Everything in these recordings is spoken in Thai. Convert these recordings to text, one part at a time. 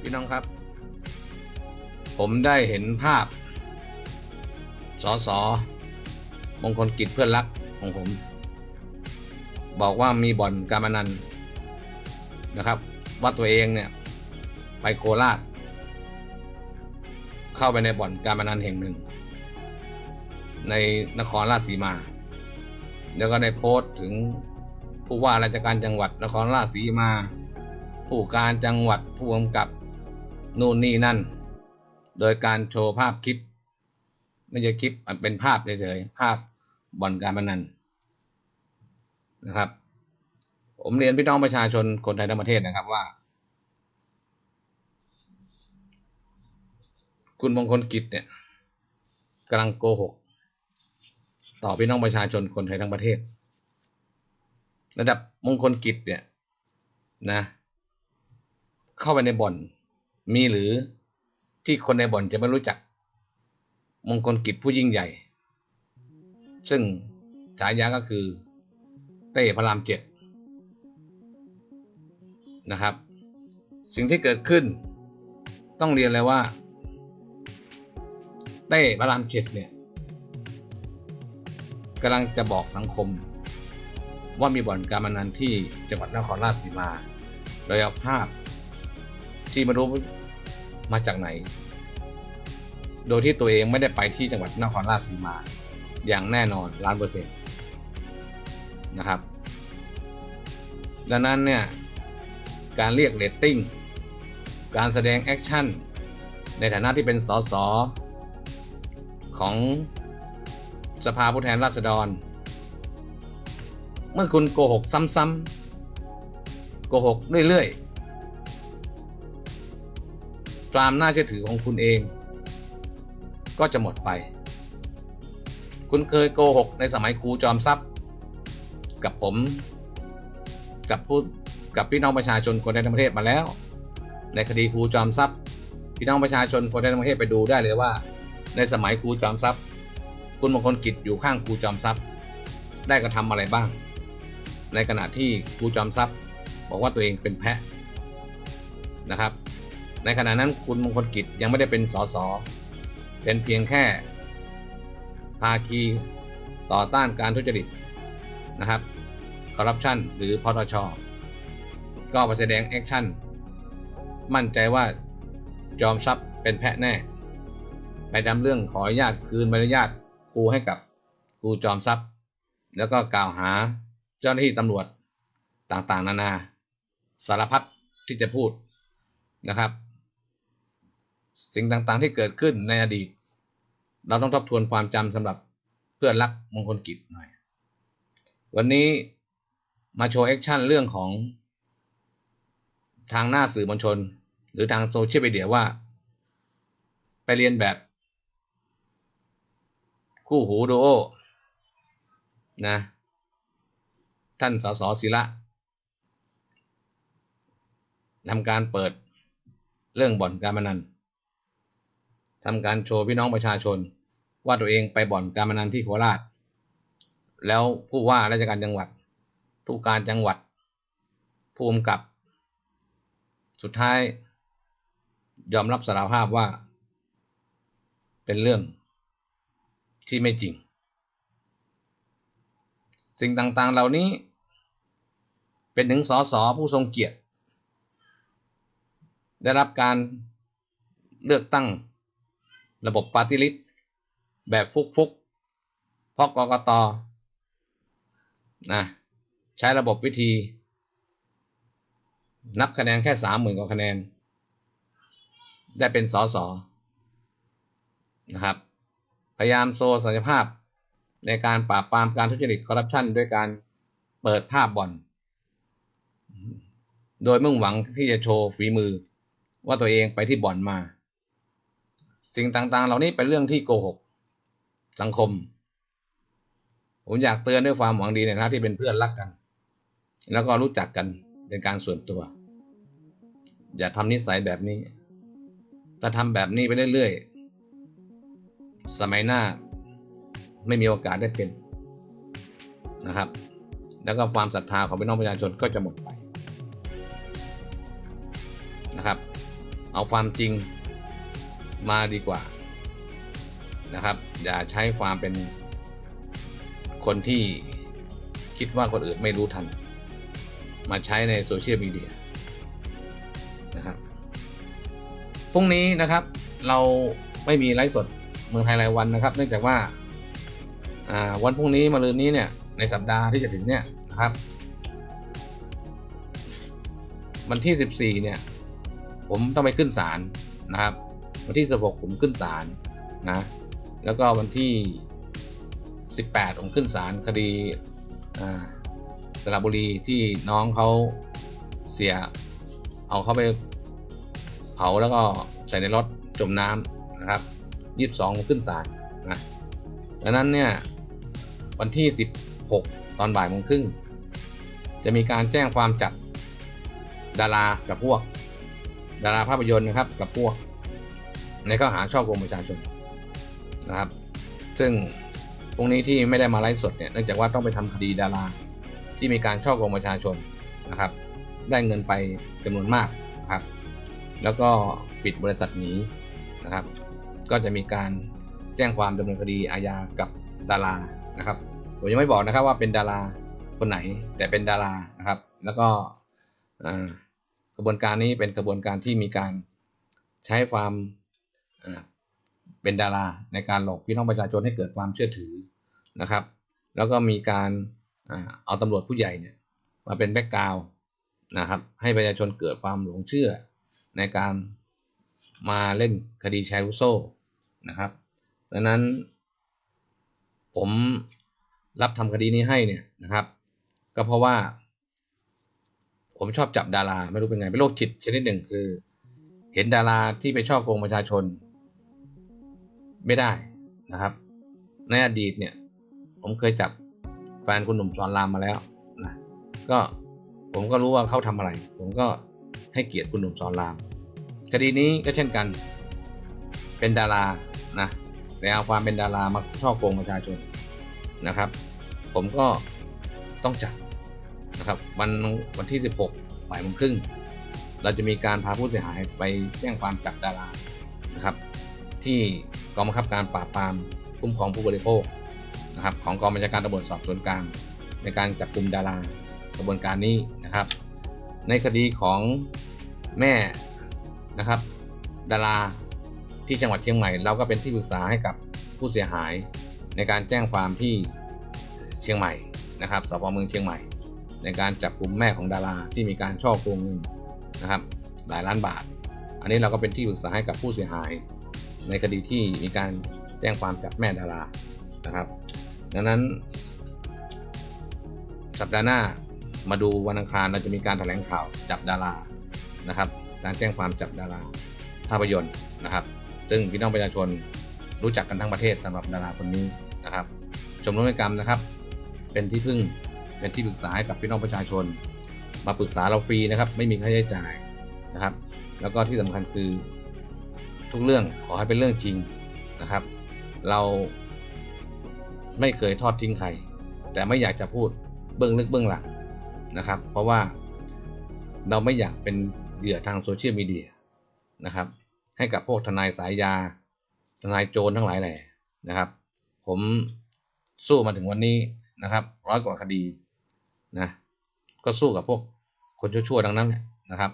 พี่น้องครับ ผมได้เห็นภาพสอสอมงคลกิจเพื่อนรักของผม บอกว่ามีบ่อนการพนันนะครับ ว่าตัวเองเนี่ย ไปโคราช เข้าไปในบ่อนการพนันแห่งหนึ่ง ในนครราชสีมา แล้วก็ได้โพสต์ถึงผู้ว่าราชการจังหวัดนครราชสีมา ผู้การจังหวัดผู้กำกับ นู่นนี่นั่น โดยการโชว์ภาพคลิป ไม่ใช่คลิปมันเป็นภาพเฉยๆภาพบ่อนการพนันนะครับ ผมเรียนพี่น้องประชาชนคนไทยทั้งประเทศนะครับว่า คุณมงคลกิจเนี่ยกำลังโกหก ต่อพี่น้องประชาชนคนไทยทั้งประเทศ ระดับมงคลกิจเนี่ยนะ เข้าไปในบ่อน มีหรือที่คนในบ่อนจะไม่รู้จัก มงคลกิจผู้ยิ่งใหญ่ ซึ่งฉายาก็คือ เต้พระรามเจ็ดนะครับ สิ่งที่เกิดขึ้น ต้องเรียนเลยว่า เต้พระรามเจ็ดเนี่ยกำลังจะบอกสังคม ว่ามีบ่อนการพนันที่จังหวัดนครราชสีมาโดยเอาภาพที่ไม่รู้ มาจากไหน โดยที่ตัวเองไม่ได้ไปที่จังหวัดนครราชสีมา อย่างแน่นอนล้านเปอร์เซ็นต์นะครับ ดังนั้นเนี่ยการเรียกเรตติ้งการแสดงแอคชั่นในฐานะที่เป็นสสของสภาผู้แทนราษฎร เมื่อคุณโกหกซ้ำๆโกหกเรื่อยๆ ความน่าเชื่อถือของคุณเอง ก็จะหมดไป คุณเคยโกหกในสมัยครูจอมทรัพย์ กับผม กับผู้กับพี่น้องประชาชนคนไทยทั้งประเทศมาแล้ว ในคดีครูจอมทรัพย์ พี่น้องประชาชนคนไทยทั้งประเทศไปดูได้เลยว่า ในสมัยครูจอมทรัพย์ คุณมงคลกิจอยู่ข้างครูจอมทรัพย์ ได้กระทำอะไรบ้าง ในขณะที่ครูจอมทรัพย์ บอกว่าตัวเองเป็นแพะนะครับ ในขณะนั้นคุณมงคลกิจยังไม่ได้เป็นสสเป็นเพียงแค่ภาคีต่อต้านการทุจริตนะครับคอร์รัปชันหรือพทช ก็ไปแสดงแอคชั่น มั่นใจว่าจอมทรัพย์เป็นแพะแน่ ไปทำเรื่องขออนุญาตคืนใบอนุญาตครูให้กับครูจอมทรัพย์ แล้วก็กล่าวหาเจ้าหน้าที่ตำรวจต่างๆ นานา สารพัดที่จะพูดนะครับ สิ่งต่างๆที่เกิดขึ้นในอดีต เราต้องทบทวนความจำสำหรับเพื่อนรักมงคลกิจหน่อย วันนี้มาโชว์แอคชั่นเรื่องของทางหน้าสื่อมวลชน หรือทางโซเชียลมีเดียว่า ไปเรียนแบบ คู่หูดูโอนะ ท่านสสศิระทำการเปิดเรื่องบ่อนการพนัน ทำการโชว์พี่น้องประชาชน ว่าตัวเองไปบ่อนการพนันที่โคราช แล้วผู้ว่าราชการจังหวัด ผู้การจังหวัด ผู้กำกับ สุดท้าย ยอมรับสารภาพว่า เป็นเรื่องที่ไม่จริง สิ่งต่างๆเหล่านี้ เป็นถึงสสผู้ทรงเกียรติ ได้รับการเลือกตั้ง ระบบปาร์ติลิสแบบฟุกๆเพราะกกตนะใช้ระบบวิธี นับคะแนนแค่สามหมื่นกว่าคะแนน ได้เป็นสอสอนะครับ พยายามโซศักยภาพในการปราบปรามการทุจริตคอร์รัปชันด้วยการเปิดภาพบ่อน โดยมุ่งหวังที่จะโชว์ฝีมือว่าตัวเองไปที่บ่อนมา สิ่งต่างๆ เหล่านี้เป็นเรื่องที่โกหก สังคม ผมอยากเตือนด้วยความหวังดีในฐานะที่เป็นเพื่อนรักกัน แล้วก็รู้จักกันเป็นการส่วนตัว อย่าทำนิสัยแบบนี้ ถ้าทำแบบนี้ไปเรื่อยๆ สมัยหน้าไม่มีโอกาสได้เป็นนะครับ แล้วก็ความศรัทธาของพี่น้องประชาชนก็จะหมดไปนะครับ เอาความจริง มาดีกว่านะครับ อย่าใช้ความเป็นคนที่คิดว่าคนอื่นไม่รู้ทัน มาใช้ในโซเชียลมีเดียนะครับพรุ่งนี้นะครับเราไม่มีไลฟ์สดเมืองไทยรายวันนะครับ เนื่องจากว่าวันพรุ่งนี้มาลืนนี้เนี่ยในสัปดาห์ที่จะถึงเนี่ยนะครับวันที่ 14 เนี่ย ผมต้องไปขึ้นศาลนะครับ วันที่ 16 ผมขึ้นศาลนะ แล้วก็วันที่ 18 ผมขึ้นศาลคดีสระบุรีที่น้องเขาเสีย เอาเขาไปเผาแล้วก็ใส่ในรถจมน้ำนะครับ 22 ผมขึ้นศาลนะดังนั้นเนี่ยวันที่ 16 ตอนบ่ายโมงครึ่งจะมีการแจ้งความจับดารากับพวก ดาราภาพยนตร์นะครับกับพวก ในข้อหาช่อโกงประชาชนนะครับ ซึ่งตรงนี้ที่ไม่ได้มาไลฟ์สดเนี่ยเนื่องจากว่าต้องไปทำคดีดาราที่มีการช่อโกงประชาชนนะครับ ได้เงินไปจำนวนมากนะครับ แล้วก็ปิดบริษัทหนีนะครับ ก็จะมีการแจ้งความดำเนินคดีอาญากับดารานะครับผมยังไม่บอกนะครับว่าเป็นดาราคนไหนแต่เป็นดารานะครับ แล้วก็กระบวนการนี้เป็นกระบวนการที่มีการใช้ความ เป็นดาราในการหลอกพี่น้องประชาชนให้เกิดความเชื่อถือนะครับ แล้วก็มีการเอาตำรวจผู้ใหญ่เนี่ยมาเป็นแบ็กกราวนะครับ ให้ประชาชนเกิดความหลงเชื่อในการมาเล่นคดีแชร์ลูกโซ่นะครับดังนั้นผมรับทำคดีนี้ให้เนี่ยนะครับ ก็เพราะว่า ผมชอบจับดารา ไม่รู้เป็นไงเป็นโรคจิตชนิดหนึ่งคือ เห็นดาราที่ไปช่อโกงประชาชน ไม่ได้นะครับ ในอดีตเนี่ย ผมเคยจับแฟนคุณหนุ่มสอนรามมาแล้วนะก็ผมก็รู้ว่าเขาทำอะไร ผมก็ให้เกียรติคุณหนุ่มสอนราม คดีนี้ก็เช่นกัน เป็นดารานะแต่เอาความเป็นดารามาช่อโกงประชาชนนะครับ ผมก็ต้องจับนะครับวันวันที่ 16บ่ายโมงครึ่งเราจะมีการพาผู้เสียหายไปแจ้งความจับดารานะครับ ที่กองบังคับการปราบปรามคุ้มครองผู้บริโภคนะครับของกองบัญชาการตำรวจสอบสวนกลางในการจับกลุ่มดารากระบวนการนี้นะครับ ในคดีของแม่นะครับ ดาราที่จังหวัดเชียงใหม่ เราก็เป็นที่ปรึกษาให้กับผู้เสียหายในการแจ้งความที่เชียงใหม่นะครับสพเมืองเชียงใหม่ ในการจับกลุ่มแม่ของดาราที่มีการช่อโกงเงินนะครับหลายล้านบาท อันนี้เราก็เป็นที่ปรึกษาให้กับผู้เสียหาย ในคดีที่มีการแจ้งความจับแม่ดารานะครับ ดังนั้น สัปดาห์หน้ามาดูวันอังคารเราจะมีการแถลงข่าวจับดารานะครับ การแจ้งความจับดาราภาพยนตร์นะครับ ซึ่งพี่น้องประชาชนรู้จักกันทั้งประเทศสำหรับดาราคนนี้นะครับ ชมรมกรรมนะครับ เป็นที่พึ่งเป็นที่ปรึกษาให้กับพี่น้องประชาชน มาปรึกษาเราฟรีนะครับ ไม่มีค่าใช้จ่ายนะครับ แล้วก็ที่สำคัญคือ ทุกเรื่องขอให้เป็นเรื่องจริงนะครับ เราไม่เคยทอดทิ้งใคร แต่ไม่อยากจะพูดเบื้องลึกเบื้องหลังนะครับ เพราะว่าเราไม่อยากเป็นเหยื่อทางโซเชียลมีเดียนะครับ ให้กับพวกทนายสายยา ทนายโจรทั้งหลายแหล่นะครับ ผมสู้มาถึงวันนี้นะครับร้อยกว่าคดีนะก็สู้กับพวกคนชั่วๆดังนั้นนะครับ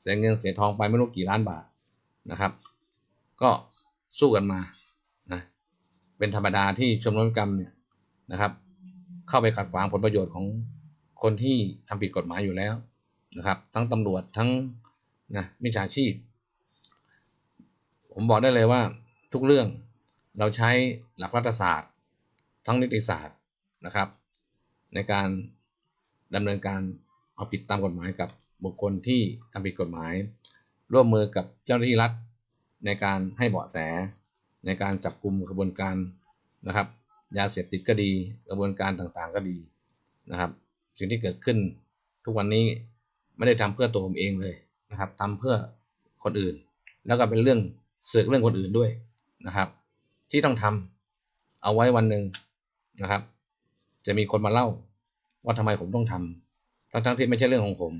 เสียเงินเสียทองไปไม่รู้กี่ล้านบาทนะครับ ก็สู้กันมานะเป็นธรรมดาที่ชมรมกรรมเนี่ยนะครับ เข้าไปขัดขวางผลประโยชน์ของคนที่ทำผิดกฎหมายอยู่แล้วนะครับ ทั้งตำรวจทั้งนะมิจฉาชีพ ผมบอกได้เลยว่าทุกเรื่องเราใช้หลักรัฐศาสตร์ ทั้งนิติศาสตร์นะครับ ในการดำเนินการเอาผิดตามกฎหมายกับบุคคลที่ทำผิดกฎหมาย ร่วมมือกับเจ้าหน้าที่รัฐ ในการให้เบาะแส ในการจับกลุ่มกระบวนการนะครับ ยาเสพติดก็ดีกระบวนการต่างๆก็ดีนะครับ สิ่งที่เกิดขึ้นทุกวันนี้ไม่ได้ทำเพื่อตัวผมเองเลยนะครับทำเพื่อคนอื่น แล้วก็เป็นเรื่องเสือกเรื่องคนอื่นด้วยนะครับ ที่ต้องทำเอาไว้วันหนึ่งนะครับ จะมีคนมาเล่าว่าทำไมผมต้องทำทั้งๆที่ไม่ใช่เรื่องของผม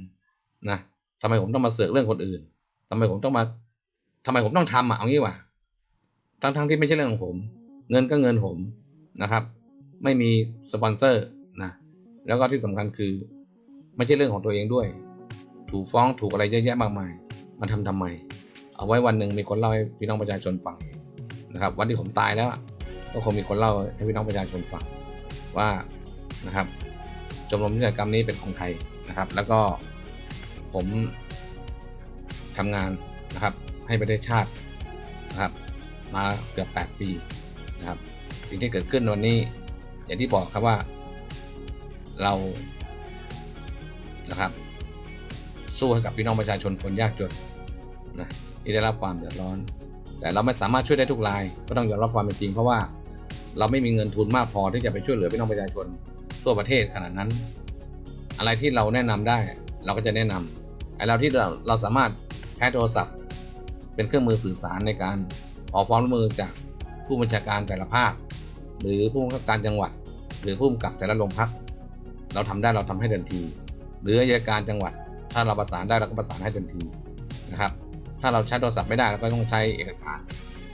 นะทำไมผมต้องมาเสือกเรื่องคนอื่นทำไมผมต้องมา ทำไมผมต้องทำอะเอางี้ว่ะทั้งทั้งที่ไม่ใช่เรื่องของผม เงินก็เงินผมนะครับ ไม่มีสปอนเซอร์นะแล้วก็ที่สำคัญคือ ไม่ใช่เรื่องของตัวเองด้วย ถูกฟ้องถูกอะไรเยอะแยะมากมายมาทำทำไม เอาไว้วันหนึ่งมีคนเล่าให้พี่น้องประชาชนฟังนะครับวันที่ผมตายแล้วก็คงมีคนเล่าให้พี่น้องประชาชนฟังว่านะครับชมรมนิติกรรมนี้เป็นของใครนะครับ แล้วก็ผมทำงานนะครับ ให้ประเทศชาตินะครับ มาเกือบ 8 ปีนะครับ สิ่งที่เกิดขึ้นวันนี้ อย่างที่บอกครับว่าเรานะครับ สู้ให้กับพี่น้องประชาชนคนยากจนนะที่ได้รับความเดือดร้อน แต่เราไม่สามารถช่วยได้ทุกราย ก็ต้องยอมรับความเป็นจริง เพราะว่าเราไม่มีเงินทุนมากพอที่จะไปช่วยเหลือพี่น้องประชาชนทั่วประเทศขนาดนั้น อะไรที่เราแนะนำได้ เราก็จะแนะนำไอ้เราที่เราเราสามารถใช้โทรศัพท์ เป็นเครื่องมือสื่อสารในการขอความร่วมมือจากผู้บัญชาการแต่ละภาค หรือผู้บังคับการจังหวัด หรือผู้กำกับแต่ละโรงพัก เราทำได้เราทำให้ทันที หรืออัยการจังหวัด ถ้าเราประสานได้เราก็ประสานให้ทันทีนะครับ ถ้าเราใช้โทรศัพท์ไม่ได้เราก็ต้องใช้เอกสาร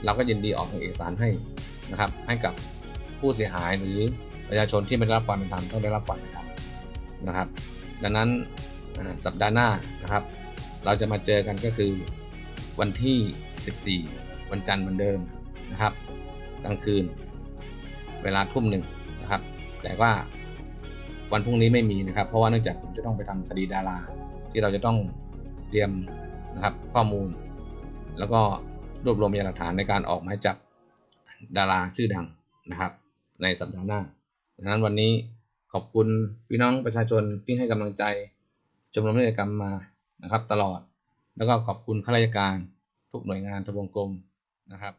เราก็ยินดีออกเอกสารให้นะครับ ให้กับผู้เสียหายหรือประชาชนที่ไม่ได้รับความเป็นธรรมต้องได้รับความเป็นธรรมนะครับ ดังนั้นสัปดาห์หน้านะครับ เราจะมาเจอกันก็คือ วันที่ 14 วันจันทร์เหมือนเดิมนะครับ กลางคืน เวลาทุ่มหนึ่งนะครับ แต่ว่าวันพรุ่งนี้ไม่มีนะครับ เพราะว่าเนื่องจากผมจะต้องไปทำคดีดารา ที่เราจะต้องเตรียมนะครับข้อมูล แล้วก็รวบรวมพยานหลักฐานในการออกหมายจับดาราชื่อดังนะครับ ในสัปดาห์หน้าดังนั้นวันนี้ขอบคุณพี่น้องประชาชนที่ให้กำลังใจชมรมนิติกรรมมานะครับ ตลอด แล้วก็ขอบคุณข้าราชการทุกหน่วยงานทบวงกรมนะครับ